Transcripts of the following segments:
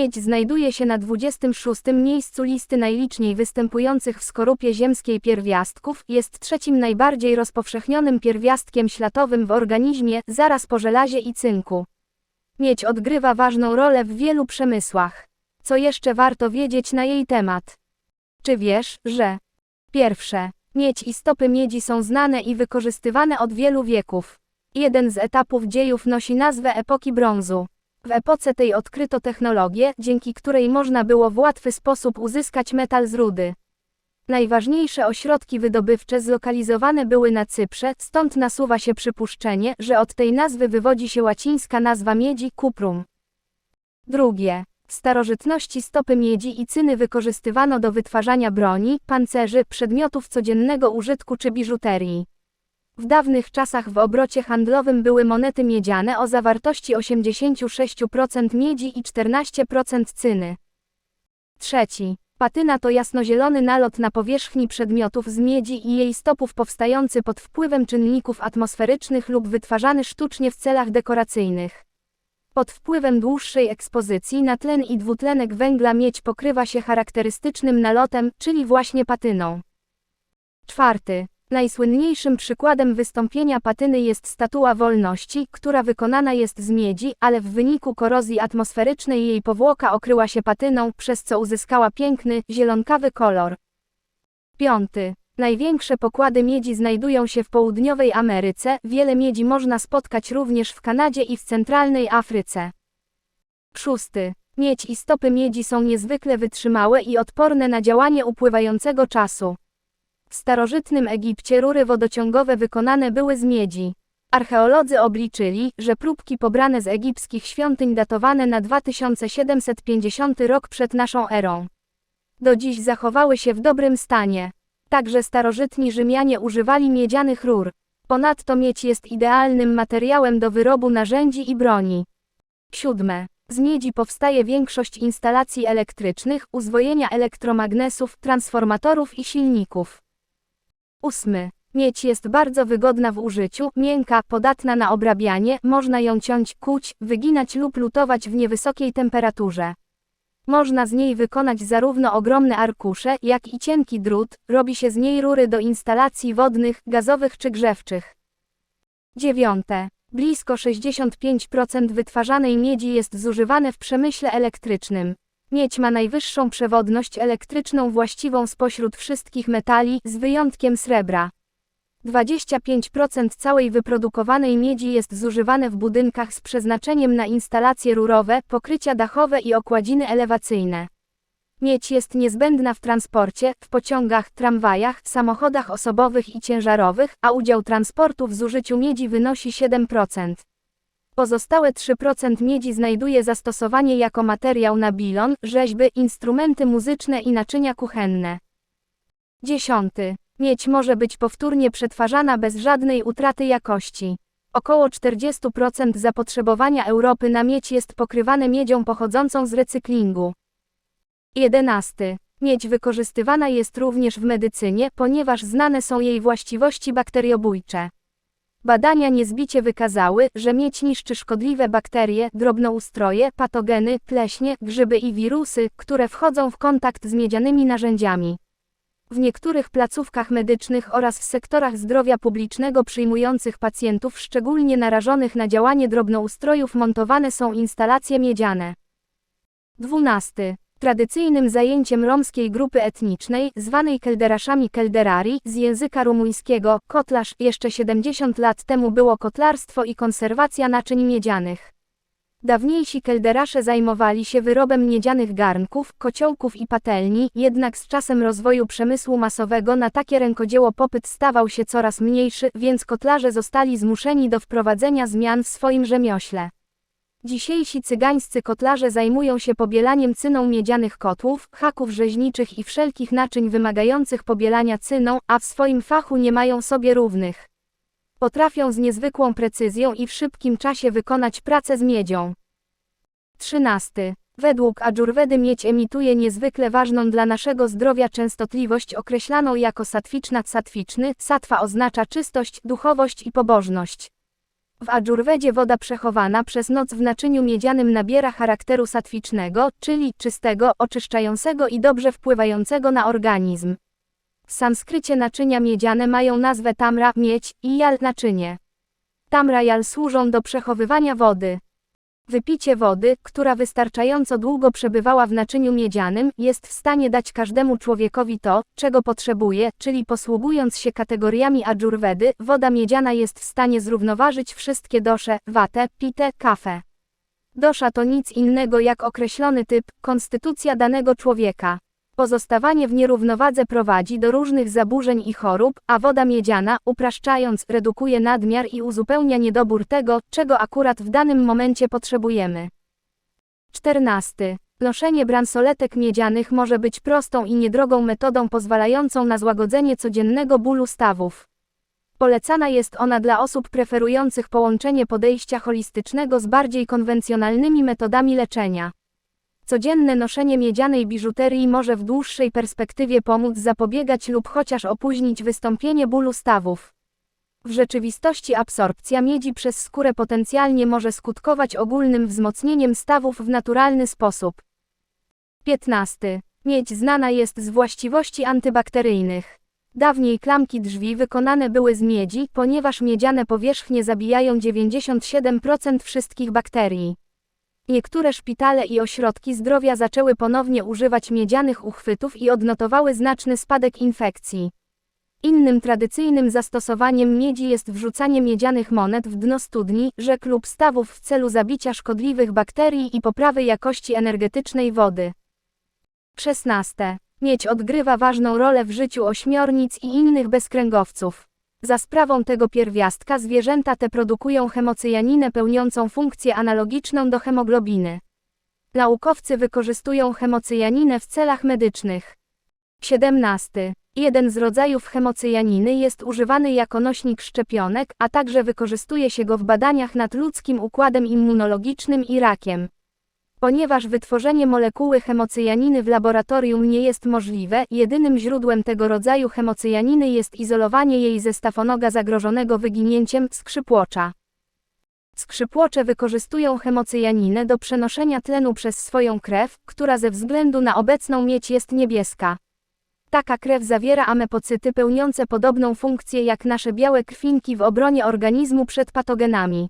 Miedź znajduje się na 26 miejscu listy najliczniej występujących w skorupie ziemskiej pierwiastków, jest trzecim najbardziej rozpowszechnionym pierwiastkiem ślatowym w organizmie, zaraz po żelazie i cynku. Miedź odgrywa ważną rolę w wielu przemysłach. Co jeszcze warto wiedzieć na jej temat? Czy wiesz, że pierwsze, miedź i stopy miedzi są znane i wykorzystywane od wielu wieków. Jeden z etapów dziejów nosi nazwę epoki brązu. W epoce tej odkryto technologię, dzięki której można było w łatwy sposób uzyskać metal z rudy. Najważniejsze ośrodki wydobywcze zlokalizowane były na Cyprze, stąd nasuwa się przypuszczenie, że od tej nazwy wywodzi się łacińska nazwa miedzi cuprum. Drugie. W starożytności stopy miedzi i cyny wykorzystywano do wytwarzania broni, pancerzy, przedmiotów codziennego użytku czy biżuterii. W dawnych czasach w obrocie handlowym były monety miedziane o zawartości 86% miedzi i 14% cyny. Trzeci. Patyna to jasnozielony nalot na powierzchni przedmiotów z miedzi i jej stopów powstający pod wpływem czynników atmosferycznych lub wytwarzany sztucznie w celach dekoracyjnych. Pod wpływem dłuższej ekspozycji na tlen i dwutlenek węgla miedź pokrywa się charakterystycznym nalotem, czyli właśnie patyną. Czwarty. Najsłynniejszym przykładem wystąpienia patyny jest statua wolności, która wykonana jest z miedzi, ale w wyniku korozji atmosferycznej jej powłoka okryła się patyną, przez co uzyskała piękny, zielonkawy kolor. Piąty. Największe pokłady miedzi znajdują się w południowej Ameryce, wiele miedzi można spotkać również w Kanadzie i w centralnej Afryce. Szósty. Miedź i stopy miedzi są niezwykle wytrzymałe i odporne na działanie upływającego czasu. W starożytnym Egipcie rury wodociągowe wykonane były z miedzi. Archeolodzy obliczyli, że próbki pobrane z egipskich świątyń datowane na 2750 rok przed naszą erą. Do dziś zachowały się w dobrym stanie. Także starożytni Rzymianie używali miedzianych rur. Ponadto miedź jest idealnym materiałem do wyrobu narzędzi i broni. Siódme. Z miedzi powstaje większość instalacji elektrycznych, uzwojenia elektromagnesów, transformatorów i silników. Ósmy. Miedź jest bardzo wygodna w użyciu, miękka, podatna na obrabianie, można ją ciąć, kuć, wyginać lub lutować w niewysokiej temperaturze. Można z niej wykonać zarówno ogromne arkusze, jak i cienki drut, robi się z niej rury do instalacji wodnych, gazowych czy grzewczych. Dziewiąte. Blisko 65% wytwarzanej miedzi jest zużywane w przemyśle elektrycznym. Miedź ma najwyższą przewodność elektryczną właściwą spośród wszystkich metali, z wyjątkiem srebra. 25% całej wyprodukowanej miedzi jest zużywane w budynkach z przeznaczeniem na instalacje rurowe, pokrycia dachowe i okładziny elewacyjne. Miedź jest niezbędna w transporcie, w pociągach, tramwajach, samochodach osobowych i ciężarowych, a udział transportu w zużyciu miedzi wynosi 7%. Pozostałe 3% miedzi znajduje zastosowanie jako materiał na bilon, rzeźby, instrumenty muzyczne i naczynia kuchenne. 10. Miedź może być powtórnie przetwarzana bez żadnej utraty jakości. Około 40% zapotrzebowania Europy na miedź jest pokrywane miedzią pochodzącą z recyklingu. 11. Miedź wykorzystywana jest również w medycynie, ponieważ znane są jej właściwości bakteriobójcze. Badania niezbicie wykazały, że miedź niszczy szkodliwe bakterie, drobnoustroje, patogeny, pleśnie, grzyby i wirusy, które wchodzą w kontakt z miedzianymi narzędziami. W niektórych placówkach medycznych oraz w sektorach zdrowia publicznego przyjmujących pacjentów szczególnie narażonych na działanie drobnoustrojów montowane są instalacje miedziane. 12. Tradycyjnym zajęciem romskiej grupy etnicznej, zwanej kelderaszami kelderari, z języka rumuńskiego, kotlarz, jeszcze 70 lat temu było kotlarstwo i konserwacja naczyń miedzianych. Dawniejsi kelderasze zajmowali się wyrobem miedzianych garnków, kociołków i patelni, jednak z czasem rozwoju przemysłu masowego na takie rękodzieło popyt stawał się coraz mniejszy, więc kotlarze zostali zmuszeni do wprowadzenia zmian w swoim rzemiośle. Dzisiejsi cygańscy kotlarze zajmują się pobielaniem cyną miedzianych kotłów, haków rzeźniczych i wszelkich naczyń wymagających pobielania cyną, a w swoim fachu nie mają sobie równych. Potrafią z niezwykłą precyzją i w szybkim czasie wykonać pracę z miedzią. 13. Według Adżurwedy miedź emituje niezwykle ważną dla naszego zdrowia częstotliwość określaną jako satwiczna satwiczny, satwa oznacza czystość, duchowość i pobożność. W adżurwedzie woda przechowana przez noc w naczyniu miedzianym nabiera charakteru satwicznego, czyli czystego, oczyszczającego i dobrze wpływającego na organizm. W sanskrycie naczynia miedziane mają nazwę tamra, miedź i jal naczynie. Tamra jal służą do przechowywania wody. Wypicie wody, która wystarczająco długo przebywała w naczyniu miedzianym, jest w stanie dać każdemu człowiekowi to, czego potrzebuje, czyli posługując się kategoriami adżurwedy, woda miedziana jest w stanie zrównoważyć wszystkie dosze, watę, pitę, kafę. Dosza to nic innego jak określony typ, konstytucja danego człowieka. Pozostawanie w nierównowadze prowadzi do różnych zaburzeń i chorób, a woda miedziana, upraszczając, redukuje nadmiar i uzupełnia niedobór tego, czego akurat w danym momencie potrzebujemy. 14. Noszenie bransoletek miedzianych może być prostą i niedrogą metodą pozwalającą na złagodzenie codziennego bólu stawów. Polecana jest ona dla osób preferujących połączenie podejścia holistycznego z bardziej konwencjonalnymi metodami leczenia. Codzienne noszenie miedzianej biżuterii może w dłuższej perspektywie pomóc zapobiegać lub chociaż opóźnić wystąpienie bólu stawów. W rzeczywistości absorpcja miedzi przez skórę potencjalnie może skutkować ogólnym wzmocnieniem stawów w naturalny sposób. 15. Miedź znana jest z właściwości antybakteryjnych. Dawniej klamki drzwi wykonane były z miedzi, ponieważ miedziane powierzchnie zabijają 97% wszystkich bakterii. Niektóre szpitale i ośrodki zdrowia zaczęły ponownie używać miedzianych uchwytów i odnotowały znaczny spadek infekcji. Innym tradycyjnym zastosowaniem miedzi jest wrzucanie miedzianych monet w dno studni, rzek lub stawów w celu zabicia szkodliwych bakterii i poprawy jakości energetycznej wody. 16. Miedź odgrywa ważną rolę w życiu ośmiornic i innych bezkręgowców. Za sprawą tego pierwiastka zwierzęta te produkują hemocyjaninę pełniącą funkcję analogiczną do hemoglobiny. Naukowcy wykorzystują hemocyjaninę w celach medycznych. 17. Jeden z rodzajów hemocyjaniny jest używany jako nośnik szczepionek, a także wykorzystuje się go w badaniach nad ludzkim układem immunologicznym i rakiem. Ponieważ wytworzenie molekuły hemocyjaniny w laboratorium nie jest możliwe, jedynym źródłem tego rodzaju hemocyjaniny jest izolowanie jej ze stafonoga zagrożonego wyginięciem skrzypłocza. Skrzypłocze wykorzystują hemocyjaninę do przenoszenia tlenu przez swoją krew, która ze względu na obecną miedź jest niebieska. Taka krew zawiera amepocyty pełniące podobną funkcję jak nasze białe krwinki w obronie organizmu przed patogenami.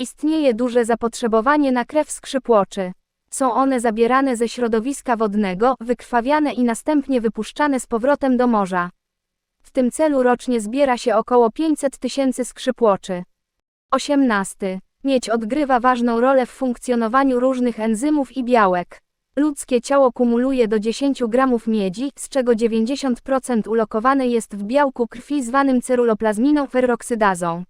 Istnieje duże zapotrzebowanie na krew skrzypłoczy. Są one zabierane ze środowiska wodnego, wykrwawiane i następnie wypuszczane z powrotem do morza. W tym celu rocznie zbiera się około 500 tysięcy skrzypłoczy. 18. Miedź odgrywa ważną rolę w funkcjonowaniu różnych enzymów i białek. Ludzkie ciało kumuluje do 10 gramów miedzi, z czego 90% ulokowane jest w białku krwi zwanym ceruloplazminą ferroksydazą.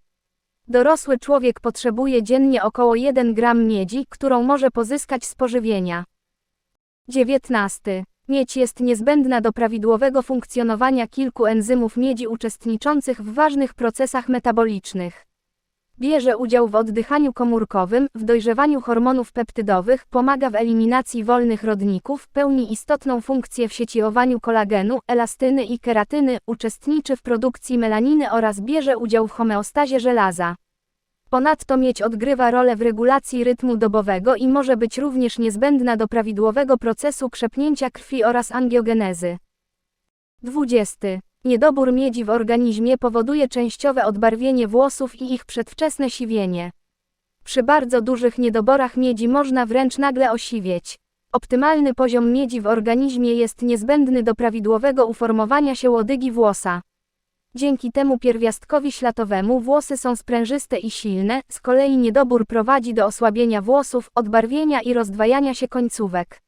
Dorosły człowiek potrzebuje dziennie około 1 gram miedzi, którą może pozyskać z pożywienia. 19. Miedź jest niezbędna do prawidłowego funkcjonowania kilku enzymów miedzi uczestniczących w ważnych procesach metabolicznych. Bierze udział w oddychaniu komórkowym, w dojrzewaniu hormonów peptydowych, pomaga w eliminacji wolnych rodników, pełni istotną funkcję w sieciowaniu kolagenu, elastyny i keratyny, uczestniczy w produkcji melaniny oraz bierze udział w homeostazie żelaza. Ponadto miedź odgrywa rolę w regulacji rytmu dobowego i może być również niezbędna do prawidłowego procesu krzepnięcia krwi oraz angiogenezy. 20. Niedobór miedzi w organizmie powoduje częściowe odbarwienie włosów i ich przedwczesne siwienie. Przy bardzo dużych niedoborach miedzi można wręcz nagle osiwieć. Optymalny poziom miedzi w organizmie jest niezbędny do prawidłowego uformowania się łodygi włosa. Dzięki temu pierwiastkowi ślatowemu włosy są sprężyste i silne, z kolei niedobór prowadzi do osłabienia włosów, odbarwienia i rozdwajania się końcówek.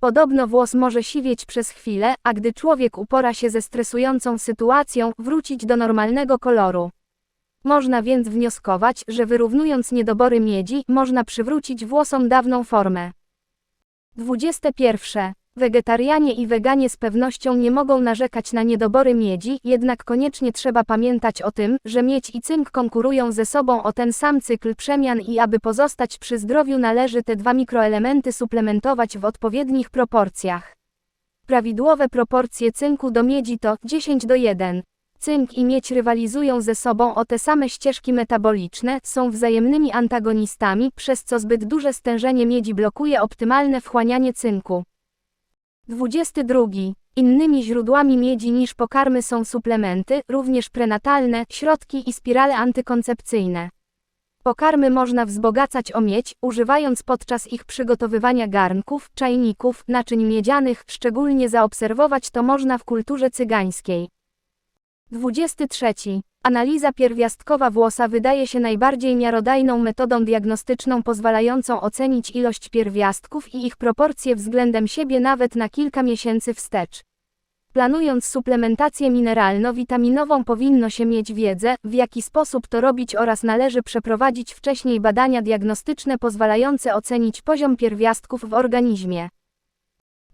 Podobno włos może siwieć przez chwilę, a gdy człowiek upora się ze stresującą sytuacją, wrócić do normalnego koloru. Można więc wnioskować, że wyrównując niedobory miedzi, można przywrócić włosom dawną formę. 21. Wegetarianie i weganie z pewnością nie mogą narzekać na niedobory miedzi, jednak koniecznie trzeba pamiętać o tym, że miedź i cynk konkurują ze sobą o ten sam cykl przemian i aby pozostać przy zdrowiu należy te dwa mikroelementy suplementować w odpowiednich proporcjach. Prawidłowe proporcje cynku do miedzi to 10 do 1. Cynk i miedź rywalizują ze sobą o te same ścieżki metaboliczne, są wzajemnymi antagonistami, przez co zbyt duże stężenie miedzi blokuje optymalne wchłanianie cynku. 22. Innymi źródłami miedzi niż pokarmy są suplementy, również prenatalne, środki i spirale antykoncepcyjne. Pokarmy można wzbogacać o miedź, używając podczas ich przygotowywania garnków, czajników, naczyń miedzianych, szczególnie zaobserwować to można w kulturze cygańskiej. 23. Analiza pierwiastkowa włosa wydaje się najbardziej miarodajną metodą diagnostyczną pozwalającą ocenić ilość pierwiastków i ich proporcje względem siebie nawet na kilka miesięcy wstecz. Planując suplementację mineralno-witaminową powinno się mieć wiedzę, w jaki sposób to robić oraz należy przeprowadzić wcześniej badania diagnostyczne pozwalające ocenić poziom pierwiastków w organizmie.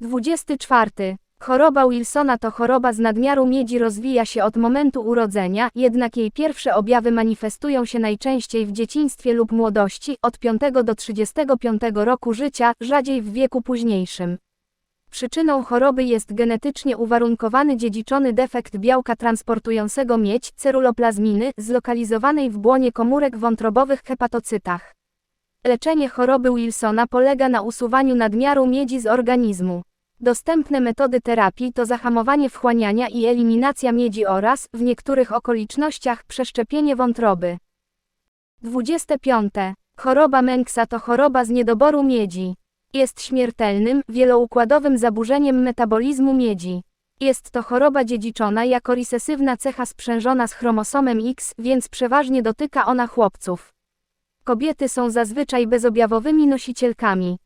24. Choroba Wilsona to choroba z nadmiaru miedzi rozwija się od momentu urodzenia, jednak jej pierwsze objawy manifestują się najczęściej w dzieciństwie lub młodości, od 5 do 35 roku życia, rzadziej w wieku późniejszym. Przyczyną choroby jest genetycznie uwarunkowany dziedziczony defekt białka transportującego miedź, ceruloplazminy, zlokalizowanej w błonie komórek wątrobowych hepatocytach. Leczenie choroby Wilsona polega na usuwaniu nadmiaru miedzi z organizmu. Dostępne metody terapii to zahamowanie wchłaniania i eliminacja miedzi oraz, w niektórych okolicznościach, przeszczepienie wątroby. 25. Choroba Menksa to choroba z niedoboru miedzi. Jest śmiertelnym, wieloukładowym zaburzeniem metabolizmu miedzi. Jest to choroba dziedziczona jako recesywna cecha sprzężona z chromosomem X, więc przeważnie dotyka ona chłopców. Kobiety są zazwyczaj bezobjawowymi nosicielkami.